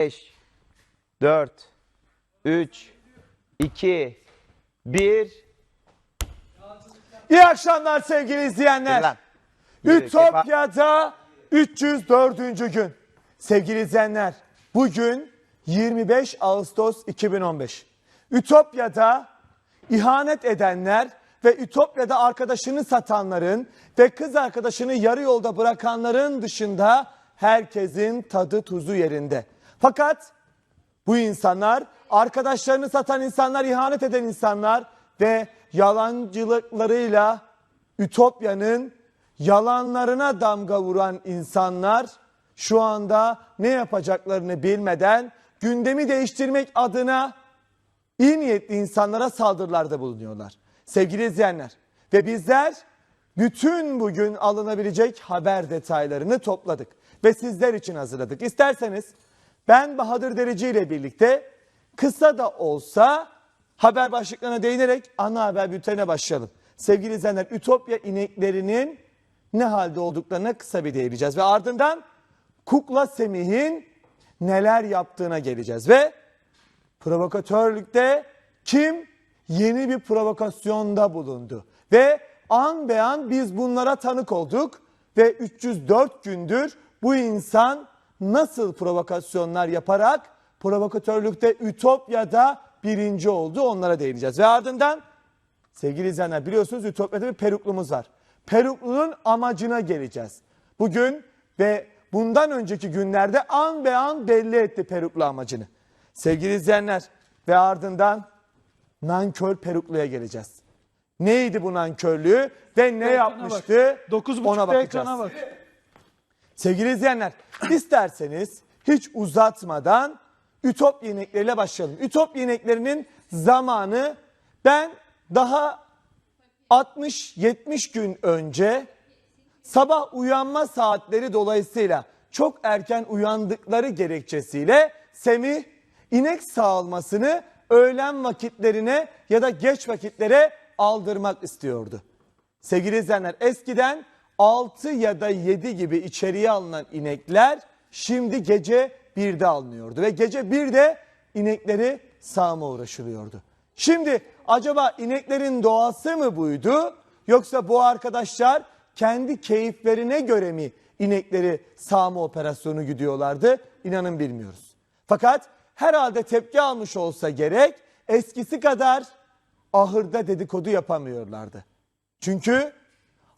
5, 4, 3, 2, 1. İyi akşamlar sevgili izleyenler. Ütopya'da 304. gün. Sevgili izleyenler, bugün 25 Ağustos 2015. Ütopya'da ihanet edenler ve Ütopya'da arkadaşını satanların ve kız arkadaşını yarı yolda bırakanların dışında herkesin tadı tuzu yerinde. Fakat bu insanlar, arkadaşlarını satan insanlar, ihanet eden insanlar ve yalancılıklarıyla Ütopya'nın yalanlarına damga vuran insanlar şu anda ne yapacaklarını bilmeden gündemi değiştirmek adına iyi niyetli insanlara saldırılarda bulunuyorlar. Sevgili izleyenler ve bizler bütün bugün alınabilecek haber detaylarını topladık ve sizler için hazırladık. İsterseniz ben Bahadır Dereci ile birlikte kısa da olsa haber başlıklarına değinerek ana haber bültenine başlayalım. Sevgili izleyenler Ütopya ineklerinin ne halde olduklarına kısa bir değineceğiz ve ardından Kukla Semih'in neler yaptığına geleceğiz ve provokatörlükte kim yeni bir provokasyonda bulundu. Ve an be an biz bunlara tanık olduk ve 304 gündür bu insan nasıl provokasyonlar yaparak provokatörlükte Ütopya'da birinci oldu onlara değineceğiz. Ve ardından sevgili izleyenler biliyorsunuz Ütopya'da bir peruklumuz var. Peruklunun amacına geleceğiz. Bugün ve bundan önceki günlerde an be an belli etti peruklu amacını. Sevgili izleyenler ve ardından nankör perukluya geleceğiz. Neydi bu nankörlüğü ve ne yapmıştı? ona 9.30'da bakacağız. ekrana bak. Sevgili izleyenler, isterseniz hiç uzatmadan Ütopya inekleriyle başlayalım. Ütopya ineklerinin zamanı ben daha 60-70 gün önce sabah uyanma saatleri dolayısıyla çok erken uyandıkları gerekçesiyle Semih inek sağılmasını öğlen vakitlerine ya da geç vakitlere aldırmak istiyordu. Sevgili izleyenler eskiden 6 ya da 7 gibi içeriye alınan inekler şimdi gece 1'de alınıyordu. Ve gece 1'de inekleri sağma uğraşılıyordu. Şimdi acaba ineklerin doğası mı buydu? Yoksa bu arkadaşlar kendi keyiflerine göre mi inekleri sağma operasyonu gidiyorlardı? İnanın bilmiyoruz. Fakat herhalde tepki almış olsa gerek eskisi kadar ahırda dedikodu yapamıyorlardı. Çünkü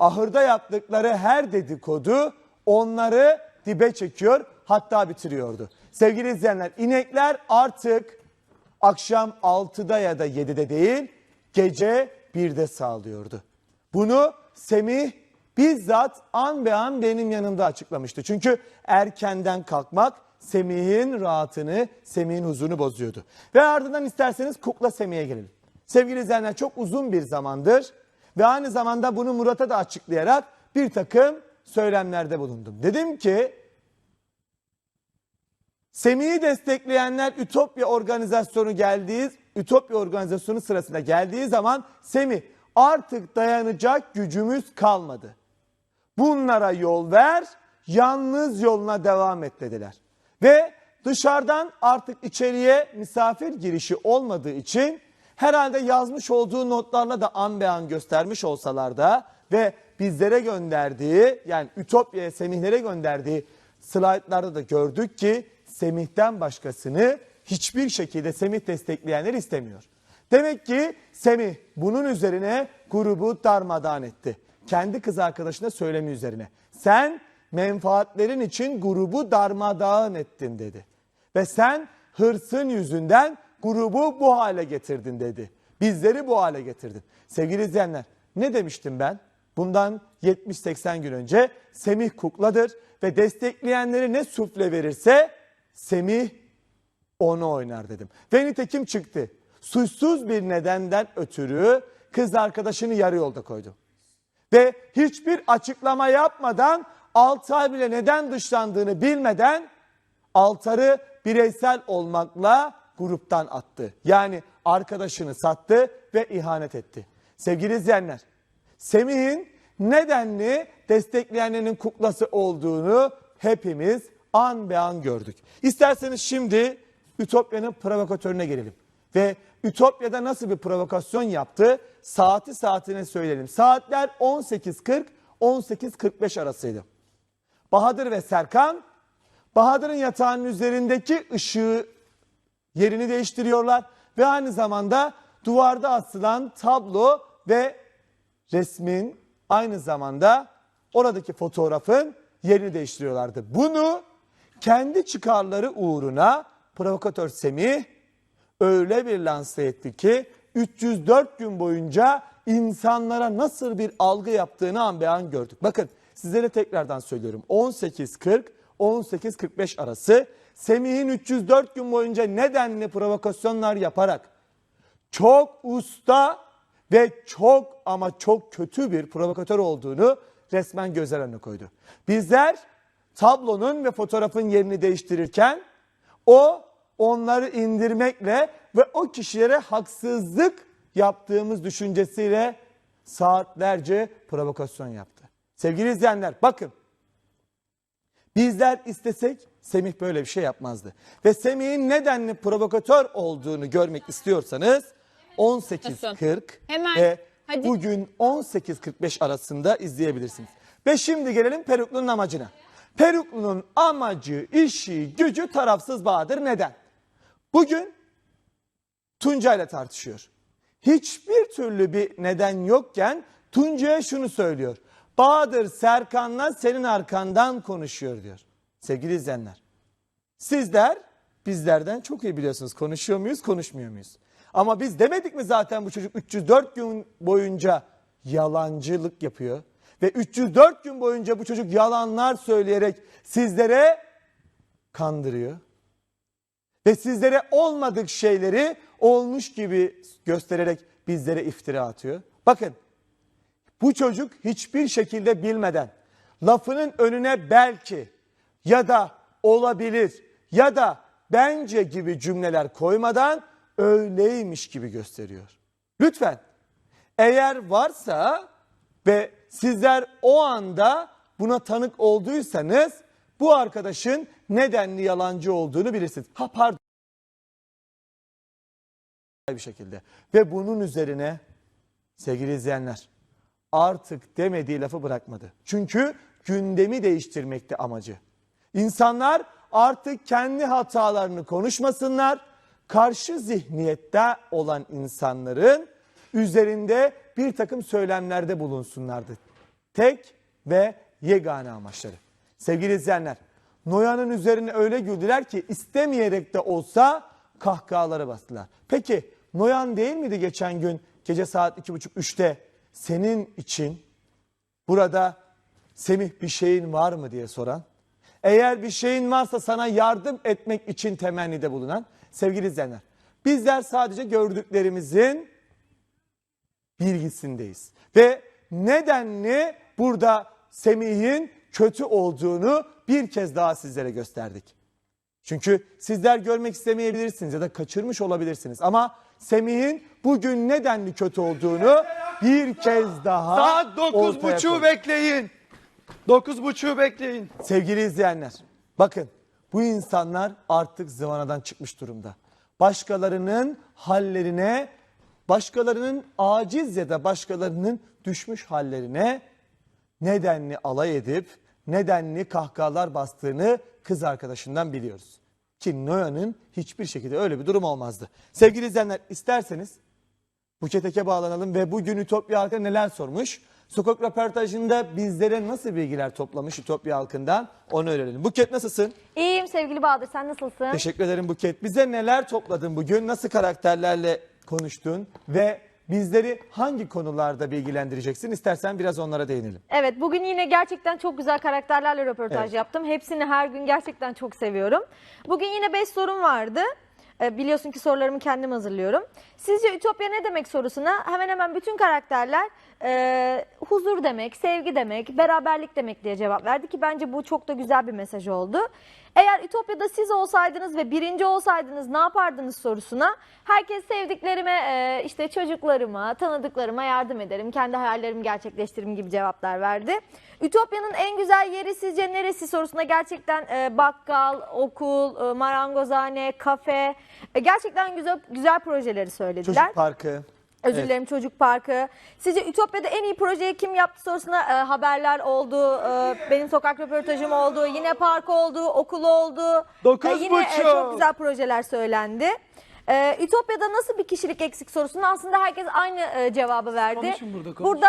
ahırda yaptıkları her dedikodu onları dibe çekiyor hatta bitiriyordu. Sevgili izleyenler inekler artık akşam 6'da ya da 7'de değil gece 1'de sağlıyordu. Bunu Semih bizzat an be an benim yanımda açıklamıştı. Çünkü erkenden kalkmak Semih'in rahatını, Semih'in huzurunu bozuyordu. Ve ardından isterseniz Kukla Semih'e gelelim. Sevgili izleyenler çok uzun bir zamandır ve aynı zamanda bunu Murat'a da açıklayarak bir takım söylemlerde bulundum. Dedim ki Semih'i destekleyenler Ütopya organizasyonu geldiği Ütopya organizasyonu sırasında geldiği zaman Semih artık dayanacak gücümüz kalmadı. Bunlara yol ver, yalnız yoluna devam et dediler. Ve dışarıdan artık içeriye misafir girişi olmadığı için herhalde yazmış olduğu notlarla da an be an göstermiş olsalar da ve bizlere gönderdiği yani Ütopya'ya Semih'lere gönderdiği slaytlarda da gördük ki Semih'ten başkasını hiçbir şekilde Semih destekleyenler istemiyor. Demek ki Semih bunun üzerine grubu darmadağın etti. Kendi kız arkadaşına söylemi üzerine. Sen menfaatlerin için grubu darmadağın ettin dedi. Ve sen hırsın yüzünden grubu bu hale getirdin dedi. Bizleri bu hale getirdin. Sevgili izleyenler ne demiştim ben? Bundan 70-80 gün önce Semih kukladır ve destekleyenleri ne sufle verirse Semih onu oynar dedim. Ve nitekim çıktı. Suçsuz bir nedenden ötürü kız arkadaşını yarı yolda koydu. Ve hiçbir açıklama yapmadan Altay bile neden dışlandığını bilmeden Altar'ı bireysel olmakla gruptan attı. Yani arkadaşını sattı ve ihanet etti. Sevgili izleyenler, Semih'in nedenli destekleyenlerin kuklası olduğunu hepimiz an be an gördük. İsterseniz şimdi Ütopya'nın provokatörüne gelelim. Ve Ütopya'da nasıl bir provokasyon yaptı saati saatine söyleyelim. Saatler 18.40 18.45 arasıydı. Bahadır ve Serkan Bahadır'ın yatağının üzerindeki ışığı yerini değiştiriyorlar ve aynı zamanda duvarda asılan tablo ve resmin aynı zamanda oradaki fotoğrafın yerini değiştiriyorlardı. Bunu kendi çıkarları uğruna provokatör Semih öyle bir lanse etti ki 304 gün boyunca insanlara nasıl bir algı yaptığını an be an gördük. Bakın sizlere tekrardan söylüyorum. 18.40 18.45 arası Semih'in 304 gün boyunca nedenli provokasyonlar yaparak çok usta ve çok ama çok kötü bir provokatör olduğunu resmen gözler önüne koydu. Bizler tablonun ve fotoğrafın yerini değiştirirken o onları indirmekle ve o kişilere haksızlık yaptığımız düşüncesiyle saatlerce provokasyon yaptı. Sevgili izleyenler bakın Bizler istesek Semih böyle bir şey yapmazdı. Ve Semih'in nedenli provokatör olduğunu görmek istiyorsanız 18.40 Hemen, ve hadi. bugün 18.45 arasında izleyebilirsiniz. Ve şimdi gelelim Peruklu'nun amacına. Peruklu'nun amacı, işi, gücü tarafsız Bahadır neden? Bugün Tunca ile tartışıyor. Hiçbir türlü bir neden yokken Tunca'ya şunu söylüyor. Bahadır Serkan'la senin arkandan konuşuyor diyor. Sevgili izleyenler. Sizler bizlerden çok iyi biliyorsunuz konuşuyor muyuz konuşmuyor muyuz? Ama biz demedik mi zaten bu çocuk 304 gün boyunca yalancılık yapıyor. Ve 304 gün boyunca bu çocuk yalanlar söyleyerek sizlere kandırıyor. Ve sizlere olmadık şeyleri olmuş gibi göstererek bizlere iftira atıyor. Bakın bu çocuk hiçbir şekilde bilmeden lafının önüne belki ya da olabilir ya da bence gibi cümleler koymadan öyleymiş gibi gösteriyor. Lütfen eğer varsa ve sizler o anda buna tanık olduysanız bu arkadaşın nedenli yalancı olduğunu bilirsiniz. Ha pardon bir şekilde. Ve bunun üzerine sevgili izleyenler artık demediği lafı bırakmadı. Çünkü gündemi değiştirmekte amacı. İnsanlar artık kendi hatalarını konuşmasınlar. Karşı zihniyette olan insanların üzerinde bir takım söylemlerde bulunsunlardı. Tek ve yegane amaçları. Sevgili izleyenler, Noyan'ın üzerine öyle güldüler ki istemeyerek de olsa kahkahaları bastılar. Peki Noyan değil miydi geçen gün gece saat iki buçuk üçte senin için burada Semih bir şeyin var mı diye soran, eğer bir şeyin varsa sana yardım etmek için temennide bulunan sevgili izleyenler. Bizler sadece gördüklerimizin bilgisindeyiz. Ve nedenli burada Semih'in kötü olduğunu bir kez daha sizlere gösterdik. Çünkü sizler görmek istemeyebilirsiniz ya da kaçırmış olabilirsiniz. Ama Semih'in bugün nedenli kötü olduğunu bir kez daha Saat dokuz ortaya buçuğu koyduk. bekleyin. Dokuz buçuğu bekleyin. Sevgili izleyenler, bakın bu insanlar artık zıvanadan çıkmış durumda. Başkalarının hallerine, başkalarının aciz ya da başkalarının düşmüş hallerine nedenli alay edip nedenli kahkahalar bastığını kız arkadaşından biliyoruz. Ki Noyan'ın hiçbir şekilde öyle bir durum olmazdı. Sevgili izleyenler isterseniz Buket bağlanalım ve bugün Ütopya halkı neler sormuş? Sokak röportajında bizlere nasıl bilgiler toplamış Ütopya halkından onu öğrenelim. Buket nasılsın? İyiyim sevgili Bahadır sen nasılsın? Teşekkür ederim Buket. Bize neler topladın bugün? Nasıl karakterlerle konuştun? Ve bizleri hangi konularda bilgilendireceksin? İstersen biraz onlara değinelim. Evet bugün yine gerçekten çok güzel karakterlerle röportaj Evet. yaptım. Hepsini her gün gerçekten çok seviyorum. Bugün yine 5 sorum vardı. Ee, Biliyorsun ki sorularımı kendim hazırlıyorum. Sizce Ütopya ne demek sorusuna hemen hemen bütün karakterler e, huzur demek, sevgi demek, beraberlik demek diye cevap verdi ki bence bu çok da güzel bir mesaj oldu. Eğer Ütopya'da siz olsaydınız ve birinci olsaydınız ne yapardınız sorusuna herkes sevdiklerime, e, işte çocuklarıma, tanıdıklarıma yardım ederim, kendi hayallerimi gerçekleştiririm gibi cevaplar verdi. Ütopya'nın en güzel yeri sizce neresi sorusuna gerçekten e, bakkal, okul, e, marangozhane, kafe gerçekten güzel güzel projeleri söylediler. Çocuk parkı. Özür Evet. dilerim Çocuk Parkı. Sizce Ütopya'da en iyi projeyi kim yaptı sorusuna e, haberler oldu. e, benim sokak röportajım oldu. Yine park oldu, okul oldu. Dokuz yine e, buçuk. çok güzel projeler söylendi. E, Ütopya'da nasıl bir kişilik eksik sorusuna aslında herkes aynı e, cevabı verdi. konuşun burada, konuş. Burada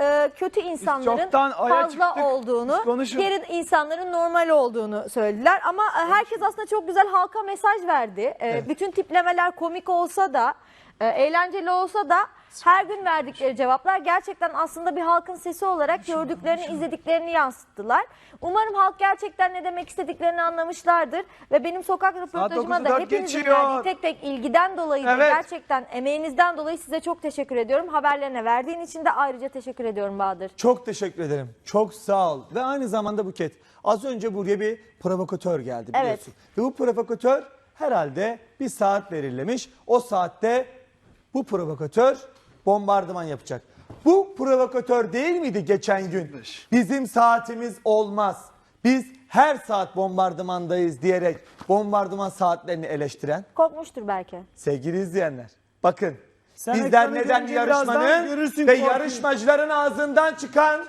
e, kötü insanların fazla çıktık. olduğunu, diğer insanların normal olduğunu söylediler. Ama e, herkes aslında çok güzel halka mesaj verdi. E, Bütün tiplemeler komik olsa da, e, eğlenceli olsa da her gün verdikleri cevaplar gerçekten aslında bir halkın sesi olarak gördüklerini, izlediklerini yansıttılar. Umarım halk gerçekten ne demek istediklerini anlamışlardır ve benim sokak röportajıma da 9'u dört hepinizin geçiyor. verdiği tek tek ilgiden dolayı da Evet. gerçekten emeğinizden dolayı size çok teşekkür ediyorum. Haberlerine verdiğin için de ayrıca teşekkür ediyorum Bahadır. Çok teşekkür ederim. Çok sağ ol. Ve aynı zamanda Buket. Az önce buraya bir provokatör geldi Evet. biliyorsun. Ve bu provokatör herhalde bir saat belirlemiş. O saatte bu provokatör bombardıman yapacak. Bu provokatör değil miydi geçen gün? Bizim saatimiz olmaz. Biz her saat bombardımandayız diyerek bombardıman saatlerini eleştiren Korkmuştur belki. Sevgili izleyenler, bakın Sen bizler ekranı neden görünce birazdan yarışmanın görürsün ve korkuyu. yarışmacıların ağzından çıkan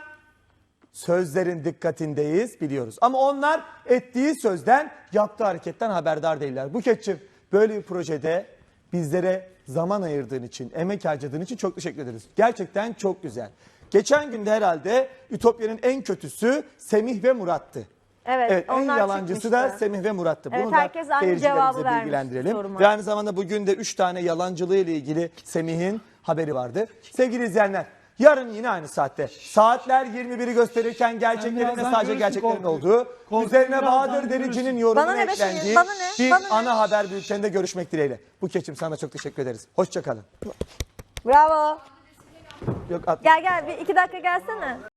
sözlerin dikkatindeyiz biliyoruz. Ama onlar ettiği sözden, yaptığı hareketten haberdar değiller. Buketçim böyle bir projede bizlere zaman ayırdığın için, emek harcadığın için çok teşekkür ederiz. Gerçekten çok güzel. Geçen günde herhalde Ütopya'nın en kötüsü Semih ve Murat'tı. Evet, Evet en onlar yalancısı da çıkmıştı. Semih ve Murat'tı. Evet, Bunu da herkes aynı seyircilerimize cevabı vermiş bilgilendirelim. soruma. Ve aynı zamanda bugün de 3 tane yalancılığı ile ilgili Semih'in haberi vardı. Sevgili izleyenler yarın yine aynı saatte saatler 21'i gösterirken gerçeklerin ve sadece gerçeklerin olduğu üzerine Bahadır. Derici'nin Bana ne be eklendiği senin? Bana ne? bir Bana ne? ana haber bülteninde görüşmek dileğiyle. Bu keçim sana çok teşekkür ederiz. Hoşçakalın. Bravo. Yok at. Gel gel bir iki dakika gelsene.